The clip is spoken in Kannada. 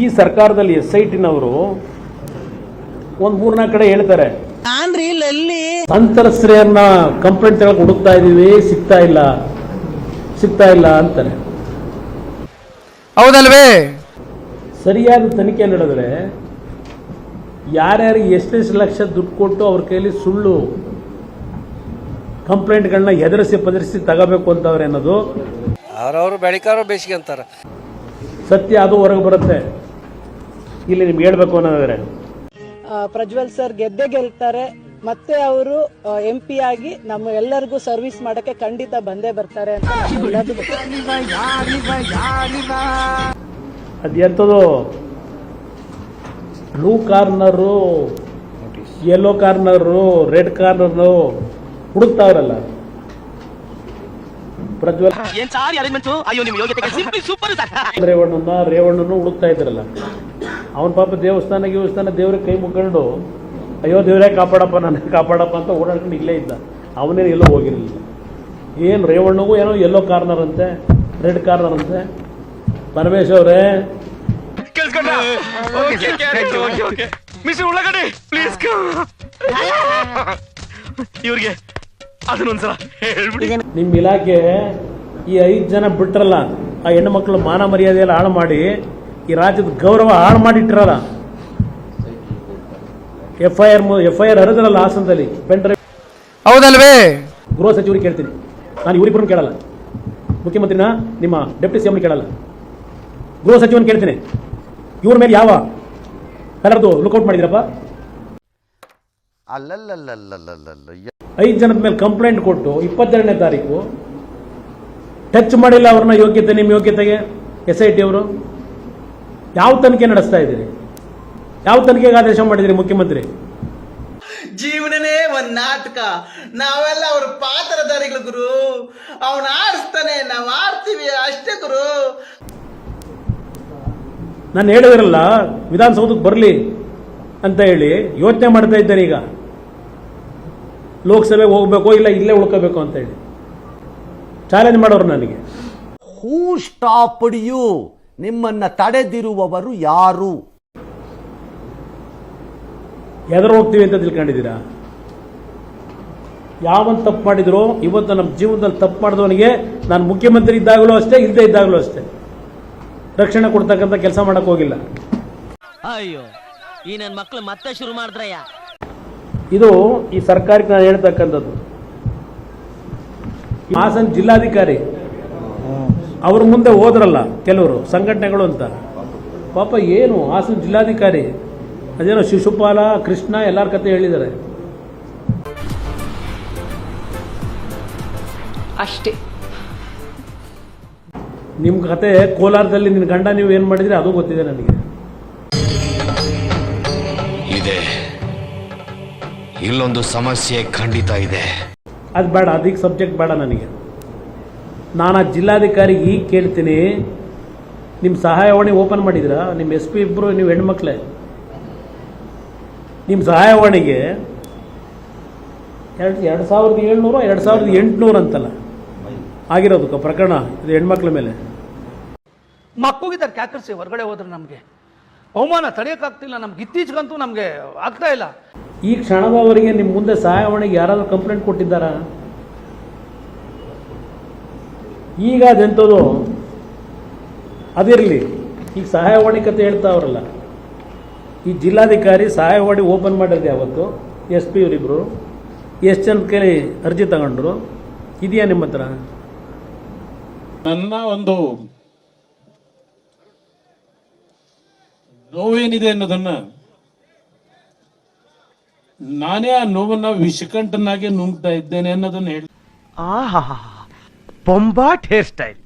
ಈ ಸರ್ಕಾರದಲ್ಲಿ ಎಸ್ ಐ ಟಿನವರು ಒಂದ್ ಮೂರ್ನಾಲ್ಕು ಕಡೆ ಹೇಳ್ತಾರೆ. ಸಂತ್ರಸ್ತೆಯನ್ನ ಕಂಪ್ಲೇಂಟ್ ತಗೊಳಕ್ ಹುಡುಕ್ತಾ ಇದೀವಿ ಸಿಗ್ತಾ ಇಲ್ಲ ಸಿಗ್ತಾ ಇಲ್ಲ ಅಂತಾರೆ. ಹೌದಲ್ವೇ? ಸರಿಯಾದ ತನಿಖೆ ನಡೆದ್ರೆ ಯಾರ್ಯಾರಿಗೆ ಎಷ್ಟೆಷ್ಟು ಲಕ್ಷ ದುಡ್ಡು ಕೊಟ್ಟು ಅವ್ರ ಕೈಲಿ ಸುಳ್ಳು ಕಂಪ್ಲೇಂಟ್ಗಳನ್ನ ಎದುರಿಸಿ ಪದರಿಸಿ ತಗೋಬೇಕು ಅಂತವ್ರೆ ಅನ್ನೋದು. ಅವ್ರವ್ರು ಬೆಳಿಕಾರು ಬೇಸಿಗೆ ಅಂತಾರ. ಸತ್ಯ ಅದು ಹೊರಗೆ ಬರುತ್ತೆ. ಇಲ್ಲಿ ನಿಮ್ಗೆ ಹೇಳ್ಬೇಕು ಅನ್ನೋದಾದ್ರೆ. ಪ್ರಜ್ವಲ್ ಸರ್ ಗೆದ್ದೆ ಗೆಲ್ತಾರೆ. ಮತ್ತೆ ಅವರು ಎಂ ಪಿ ಆಗಿ ನಮ್ಮ ಎಲ್ಲರಿಗೂ ಸರ್ವಿಸ್ ಮಾಡಕ್ಕೆ ಖಂಡಿತ ಬಂದೇ ಬರ್ತಾರೆ ಅಂತ. ಅದು ಎಂಥದ್ದು? Blue corner yellow corner red corner ಹುಡುಕ್ತಾವ್ರಲ್ಲ Prajwal ಏನ್ ಸಾರಿ ಅರೇಂಜ್ಮೆಂಟ್ಸ್ ಅಯ್ಯೋ ನಿಮ್ ಯೋಗ್ಯತೆಗೆ ಸಿಂಪಲ್ ಸೂಪರ್ ಸರ್ ರೇವಣ್ಣನ ರೇವಣ್ಣನು ಹುಡುಕ್ತಾ ಇದ್ರಲ್ಲ. ಅವನ ಪಾಪ ದೇವಸ್ಥಾನ ದೇವಸ್ಥಾನ ದೇವ್ರಿಗೆ ಕೈ ಮುಗ್ಕೊಂಡು ಅಯ್ಯೋ ದೇವರೇ ಕಾಪಾಡಪ್ಪ ನನ್ನ ಕಾಪಾಡಪ್ಪ ಅಂತ ಓಡಾಡ್ಕೊಂಡು ಇಲ್ಲೇ ಇದ್ದ. ಅವನೇನು ಎಲ್ಲೋ ಹೋಗಿರಲಿಲ್ಲ. ಏನು ರೇವಣ್ಣಗೂ ಏನೋ ಎಲ್ಲೋ ಕಾರ್ನರ್ ಅಂತೆ ರೆಡ್ ಕಾರ್ನರ್ ಅಂತೆ ಪರಮೇಶ್ ಅವರೇ. ಇವ್ರಿಗೆ ಅದನ್ನೊಂದ್ಸಲ ಹೇಳ್ಬಿಡಿ. ನಿಮ್ಮ ಇಲಾಖೆ ಈ ಐದು ಜನ ಬಿಟ್ರಲ್ಲ ಆ ಹೆಣ್ಣು ಮಕ್ಕಳು ಮಾನ ಮರ್ಯಾದೆ ಎಲ್ಲ ಹಾಳು ಮಾಡಿ ಈ ರಾಜ್ಯದ ಗೌರವ ಹಾಳು ಮಾಡಿಟ್ಟಿರಲ್ಲ. F I R F I R ಹರಿದ್ರಲ್ಲ ಹಾಸನದಲ್ಲಿ. ಹೌದಲ್ವೇ? ಗೃಹ ಸಚಿವರಿಗೆ ಕೇಳ್ತೀನಿ. ನಾನು ಇವರಿಬ್ಬರನ್ನು ಕೇಳಲ್ಲ. ಮುಖ್ಯಮಂತ್ರಿನ ನಿಮ್ಮ ಡೆಪ್ಟಿ ಸಿ ಕೇಳಲ್ಲ. ಗೃಹ ಸಚಿವನ ಕೇಳ್ತೀನಿ. ಇವ್ರ ಮೇಲೆ ಯಾವ ಕಲರ್ದು ಲುಕೌಟ್ ಮಾಡಿದ್ರಪ್ಪ? ಅಲ್ಲಲ್ಲಲ್ಲಲ್ಲಲ್ಲಲ್ಲ ಐದು ಜನದ ಮೇಲೆ ಕಂಪ್ಲೇಂಟ್ ಕೊಟ್ಟು ಇಪ್ಪತ್ತೆರಡನೇ ತಾರೀಕು ಟಚ್ ಮಾಡಿಲ್ಲ ಅವ್ರನ್ನ ಯೋಗ್ಯತೆ ನಿಮ್ಮ ಯೋಗ್ಯತೆಗೆ ಎಸ್ ಐ ಟಿ ಅವರು? ಯಾವ ತನಿಖೆ ನಡೆಸ್ತಾ ಇದ್ದೀರಿ? ಯಾವ ತನಿಖೆಗೆ ಆದೇಶ ಮಾಡಿದಿರಿ ಮುಖ್ಯಮಂತ್ರಿ? ಜೀವನನೇ ಒಂದ್ ನಾಟಕ. ನಾವೆಲ್ಲ ಅವ್ರ ಪಾತ್ರಧಾರಿಗಳು ಗುರು. ಅವನ ಆಡಿಸ್ತಾನೆ ನಾವು ಆಡ್ತೀವಿ ಅಷ್ಟೇ ಗುರು. ನಾನು ಹೇಳಿದ್ರಲ್ಲ ವಿಧಾನಸೌಧಕ್ಕೆ ಬರಲಿ ಅಂತ ಹೇಳಿ ಯೋಚನೆ ಮಾಡ್ತಾ ಇದ್ದಾರೆ ಈಗ. ಲೋಕಸಭೆಗೆ ಹೋಗ್ಬೇಕು ಇಲ್ಲ ಇಲ್ಲೇ ಉಳ್ಕೋಬೇಕು ಅಂತ ಹೇಳಿ. ಚಾಲೆಂಜ್ ಮಾಡೋರು ನನಗೆ. ಹೂ ಸ್ಟಾಪ್ಡ್ ಯು ನಿಮ್ಮನ್ನ ತಡೆದಿರುವವರು ಯಾರು? ಎದುರು ಹೋಗ್ತೀವಿ ಅಂತ ತಿಳ್ಕೊಂಡಿದ್ದೀರಾ? ಯಾವನ್ ತಪ್ಪು ಮಾಡಿದ್ರು ಇವತ್ತು ನಮ್ಮ ಜೀವನದಲ್ಲಿ ತಪ್ಪು ಮಾಡಿದವನಿಗೆ ನಾನು ಮುಖ್ಯಮಂತ್ರಿ ಇದ್ದಾಗಲೂ ಅಷ್ಟೇ ಇಲ್ಲದೆ ಇದ್ದಾಗಲೂ ಅಷ್ಟೇ. ರಕ್ಷಣೆ ಕೊಡ್ತಕ್ಕಂಥ ಕೆಲಸ ಮಾಡಕ್ ಹೋಗಿಲ್ಲ. ಅಯ್ಯೋ ಈ ನನ್ ಮಕ್ಳು ಮತ್ತೆ ಶುರು ಮಾಡಿದ್ರಯ್ಯ. ಇದು ಈ ಸರ್ಕಾರಕ್ಕೆ ನಾನು ಹೇಳ್ತಕ್ಕಂಥದ್ದು. ಹಾಸನ್ ಜಿಲ್ಲಾಧಿಕಾರಿ ಅವ್ರ ಮುಂದೆ ಹೋದ್ರಲ್ಲ ಕೆಲವರು ಸಂಘಟನೆಗಳು ಅಂತ. ಪಾಪ ಏನು ಹಾಸನ ಜಿಲ್ಲಾಧಿಕಾರಿ ಅದೇನೋ ಶಿಶುಪಾಲ ಕೃಷ್ಣ ಎಲ್ಲರ ಕತೆ ಹೇಳಿದ್ದಾರೆ. ಅಷ್ಟೇ. ನಿಮ್ಮ ಕತೆ ಕೋಲಾರದಲ್ಲಿ ನಿನ್ನ ಗಂಡ ನೀವು ಏನು ಮಾಡಿದ್ರೆ ಅದು ಗೊತ್ತಿದೆ ನನಗೆ. ಇದೆ. ಇಲ್ಲೊಂದು ಸಮಸ್ಯೆ ಖಂಡಿತ ಇದೆ. ಅದು ಬೇಡ ಅದಕ್ಕೆ ಸಬ್ಜೆಕ್ಟ್ ಬೇಡ ನನಗೆ. ನಾನು ಆ ಜಿಲ್ಲಾಧಿಕಾರಿಗೆ ಈಗ ಕೇಳ್ತೀನಿ. ನಿಮ್ಮ ಸಹಾಯವಾಣಿ ಓಪನ್ ಮಾಡಿದ್ರ ನಿಮ್ಮ ಎಸ್ ಪಿ ಇಬ್ಬರು ನೀವು ಹೆಣ್ಮಕ್ಳೇ. ನಿಮ್ಮ ಸಹಾಯವಾಣಿಗೆ ಎರಡು ಎರಡು ಸಾವಿರದ ಏಳ್ನೂರು ಎರಡು ಸಾವಿರದ ಎಂಟುನೂರು ಅಂತಲ್ಲ. ಆಗಿರೋದು ಪ್ರಕರಣ ಇದು ಹೆಣ್ಮಕ್ಳ ಮೇಲೆ. ಮಕ್ಕೋಗಿದ್ದಾರೆ ಕ್ಯಾಕರ್ಸಿ ಹೊರಗಡೆ ಹೋದ್ರೆ ನಮಗೆ. ಅವಮಾನ ತಡೆಯೋಕ್ಕಾಗ್ತಿಲ್ಲ ನಮ್ಗೆ ಇತ್ತೀಚೆಗಂತೂ ನಮಗೆ ಆಗ್ತಾ ಇಲ್ಲ. ಈ ಕ್ಷಣದವರೆಗೆ ನಿಮ್ಮ ಮುಂದೆ ಸಹಾಯವಾಣಿಗೆ ಯಾರಾದರೂ ಕಂಪ್ಲೇಂಟ್ ಕೊಟ್ಟಿದ್ದಾರಾ? ಈಗ ಅದೆಂಥದ್ದು ಅದಿರಲಿ. ಈಗ ಸಹಾಯವಾಣಿ ಕತೆ ಹೇಳ್ತಾವ್ರಲ್ಲ ಈ ಜಿಲ್ಲಾಧಿಕಾರಿ ಸಹಾಯವಾಣಿ ಓಪನ್ ಮಾಡಿದ್ದೆ ಯಾವತ್ತು ಎಸ್ ಪಿ ಇವರಿಬ್ಬರು ಎಸ್ ಜನ ಕೈಲಿ ಅರ್ಜಿ ತಗೊಂಡ್ರು. ಇದೆಯಾ ನಿಮ್ಮ ಹತ್ರ? ನನ್ನ ಒಂದು ನೋವೇನಿದೆ ಅನ್ನೋದನ್ನ ನಾನೇ ಆ ನೋವನ್ನ ವಿಷಕಂಠನಾಗೆ ನುಂಗ್ತಾ ಇದ್ದೇನೆ ಅನ್ನೋದನ್ನ ಹೇಳಿ. ಆಹಾ ಬೊಂಬಾಟ್ ಹೇರ್ ಸ್ಟೈಲ್